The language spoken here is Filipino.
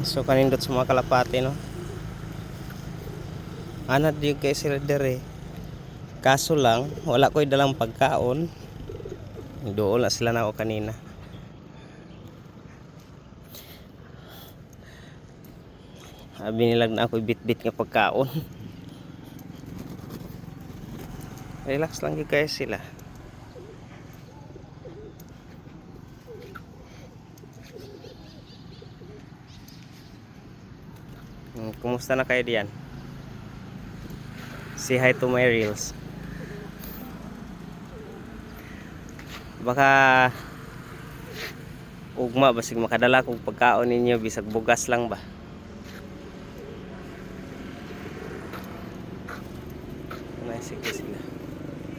So kanindot sa mga kalapati no. Anad yung kay sila dere. Kaso lang, wala ko'y dalang pagkaon. Doon na sila na ako kanina. Sabi nilag na ako'y bit-bit nga pagkaon. Relax lang yung kaya sila. Kumusta na kayo diyan? Say hi to my reels. Baka ugma basig makadala kog pagkaon ninyo bisag bugas lang ba? Nice sige sila.